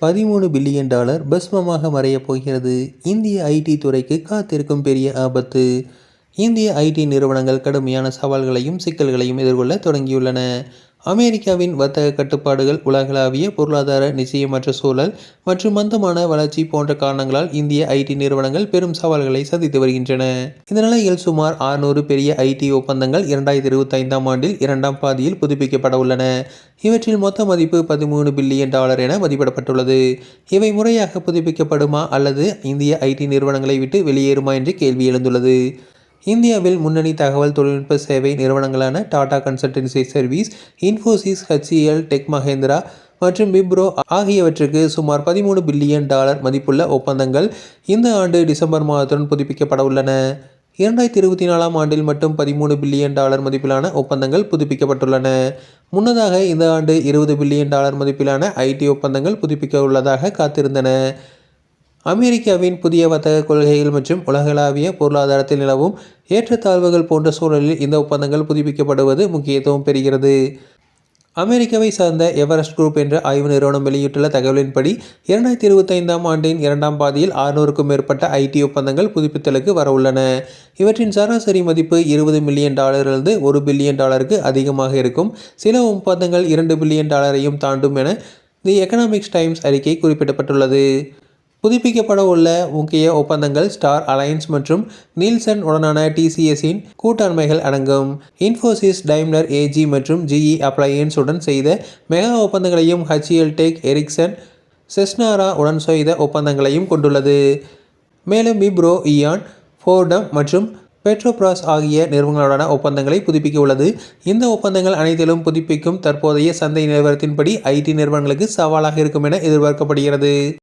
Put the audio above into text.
பதிமூணு billion dollar பஸ்மமாக மறையப் போகிறது. இந்திய ஐடி துறைக்கு காத்திருக்கும் பெரிய ஆபத்து. இந்திய ஐடி நிறுவனங்கள் கடுமையான சவால்களையும் சிக்கல்களையும் எதிர்கொள்ள தொடங்கியுள்ளன. அமெரிக்காவின் வர்த்தக கட்டுப்பாடுகள் உலகளாவிய பொருளாதார நிச்சயமற்ற சூழல் மற்றும் மந்தமான வளர்ச்சி போன்ற காரணங்களால் இந்திய ஐடி நிறுவனங்கள் பெரும் சவால்களை சந்தித்து வருகின்றன. இந்த நிலையில் சுமார் ஆறுநூறு பெரிய ஐடி ஒப்பந்தங்கள் இரண்டாயிரத்தி இருபத்தி ஐந்தாம் ஆண்டில் இரண்டாம் பாதியில் புதுப்பிக்கப்பட உள்ளன. இவற்றில் மொத்த மதிப்பு பதிமூணு பில்லியன் டாலர் என மதிப்பிடப்பட்டுள்ளது. இவை முறையாக புதுப்பிக்கப்படுமா அல்லது இந்திய ஐடி நிறுவனங்களை விட்டு வெளியேறுமா என்று கேள்வி எழுந்துள்ளது. இந்தியாவில் முன்னணி தகவல் தொழில்நுட்ப சேவை நிறுவனங்களான Tata consultancy service Infosys HCL tech Mahindra மற்றும் விப்ரோ ஆகியவற்றுக்கு சுமார் பதிமூணு பில்லியன் டாலர் மதிப்புள்ள ஒப்பந்தங்கள் இந்த ஆண்டு டிசம்பர் மாதத்துடன் புதுப்பிக்கப்பட உள்ளன. இரண்டாயிரத்தி இருபத்தி நாலாம் ஆண்டில் மட்டும் பதிமூணு பில்லியன் டாலர் மதிப்பிலான ஒப்பந்தங்கள் புதுப்பிக்கப்பட்டுள்ளன. முன்னதாக இந்த ஆண்டு இருபது பில்லியன் டாலர் மதிப்பிலான ஐடி ஒப்பந்தங்கள் புதுப்பிக்க உள்ளதாக காத்திருந்தன. அமெரிக்காவின் புதிய வர்த்தக கொள்கைகள் மற்றும் உலகளாவிய பொருளாதாரத்தில் நிலவும் ஏற்றத்தாழ்வுகள் போன்ற சூழலில் இந்த ஒப்பந்தங்கள் புதுப்பிக்கப்படுவது முக்கியத்துவம் பெறுகிறது. அமெரிக்காவை சார்ந்த எவரெஸ்ட் குரூப் என்ற ஆய்வு நிறுவனம் வெளியிட்டுள்ள தகவலின்படி இரண்டாயிரத்தி இருபத்தைந்தாம் ஆண்டின் இரண்டாம் பாதியில் ஆறுநூறுக்கும் மேற்பட்ட ஐடி ஒப்பந்தங்கள் புதுப்பித்தலுக்கு வரவுள்ளன இவற்றின் சராசரி மதிப்பு இருபது மில்லியன் டாலரிலிருந்து ஒரு பில்லியன் டாலருக்கு அதிகமாக இருக்கும். சில ஒப்பந்தங்கள் இரண்டு பில்லியன் டாலரையும் தாண்டும் என தி எக்கனாமிக்ஸ் டைம்ஸ் அறிக்கை குறிப்பிடப்பட்டுள்ளது. புதுப்பிக்கப்பட உள்ள முக்கிய ஒப்பந்தங்கள் ஸ்டார் அலையன்ஸ் மற்றும் நீல்சன் உடனான டிசிஎஸின் கூட்டாண்மைகள் அடங்கும். இன்ஃபோசிஸ் டைம்லர் ஏஜி மற்றும் ஜிஇ அப்ளையன்ஸ் உடன் செய்த மெகா ஒப்பந்தங்களையும் ஹச்இஎல் டெக் எரிக்சன் செஸ்னாரா உடன் செய்த ஒப்பந்தங்களையும் கொண்டுள்ளது. மேலும் விப்ரோ இயான் ஃபோர்டம் மற்றும் பெட்ரோபிராஸ் ஆகிய நிறுவனங்களுடனான ஒப்பந்தங்களை புதுப்பிக்க உள்ளது இந்த ஒப்பந்தங்கள் அனைத்திலும் புதுப்பிக்கும் தற்போதைய சந்தை நிலவரத்தின்படி ஐடி நிறுவனங்களுக்கு சவாலாக இருக்கும் என எதிர்பார்க்கப்படுகிறது.